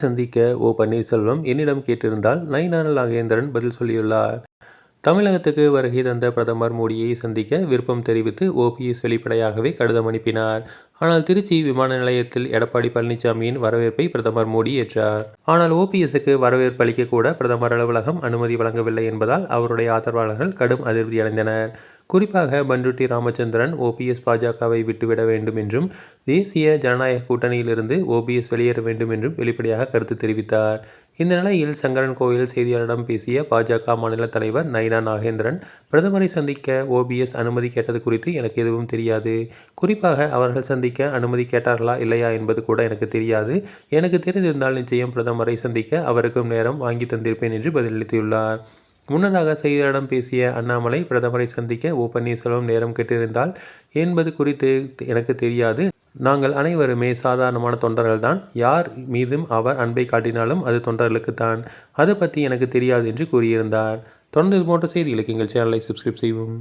சந்திக்க ஓ பன்னீர்செல்வம் என்னிடம் கேட்டிருந்தால் நயினார் நாகேந்திரன் பதில் சொல்லியுள்ளார். தமிழகத்துக்கு வருகை தந்த பிரதமர் மோடியை சந்திக்க விருப்பம் தெரிவித்து ஓபிஎஸ் வெளிப்படையாகவே கடிதம் அனுப்பினார். ஆனால் திருச்சி விமான நிலையத்தில் எடப்பாடி பழனிசாமியின் வரவேற்பை பிரதமர் மோடி ஏற்றார். ஆனால் ஓபிஎஸ்சுக்கு வரவேற்பளிக்க கூட பிரதமர் அலுவலகம் அனுமதி வழங்கவில்லை என்பதால் அவருடைய ஆதரவாளர்கள் கடும் அதிருப்தியடைந்தனர். குறிப்பாக பண்ருட்டி ராமச்சந்திரன் ஓபிஎஸ் பாஜகவை விட்டுவிட வேண்டும் என்றும் தேசிய ஜனநாயக கூட்டணியில் இருந்து ஓபிஎஸ் வெளியேற வேண்டும் என்றும் வெளிப்படையாக கருத்து தெரிவித்தார். இந்த நிலையில் சங்கரன் கோயில் செய்தியாளரிடம் பேசிய பாஜக மாநில தலைவர் நைனா நாகேந்திரன் பிரதமரை சந்திக்க ஓபிஎஸ் அனுமதி கேட்டது குறித்து எனக்கு எதுவும் தெரியாது. குறிப்பாக அவர்கள் சந்திக்க அனுமதி கேட்டார்களா இல்லையா என்பது கூட எனக்கு தெரியாது. எனக்கு தெரிந்திருந்தால் நிச்சயம் பிரதமரை சந்திக்க அவருக்கும் நேரம் வாங்கி தந்திருப்பேன் என்று பதிலளித்துள்ளார். முன்னதாக செய்தியாளரிடம் பேசிய அண்ணாமலை பிரதமரை சந்திக்க ஓ பன்னீர்செல்வம் நேரம் கேட்டிருந்தால் என்பது குறித்து எனக்கு தெரியாது. நாங்கள் அனைவருமே சாதாரணமான தொண்டர்கள் தான். யார் மீதும் அவர் அன்பை காட்டினாலும் அது தொண்டர்களுக்கு தான். அது பற்றி எனக்கு தெரியாது என்று கூறியிருந்தார். தொடர்ந்து இதுபோன்ற செய்திகளுக்கு எங்கள் சேனலை சப்ஸ்கிரைப் செய்வோம்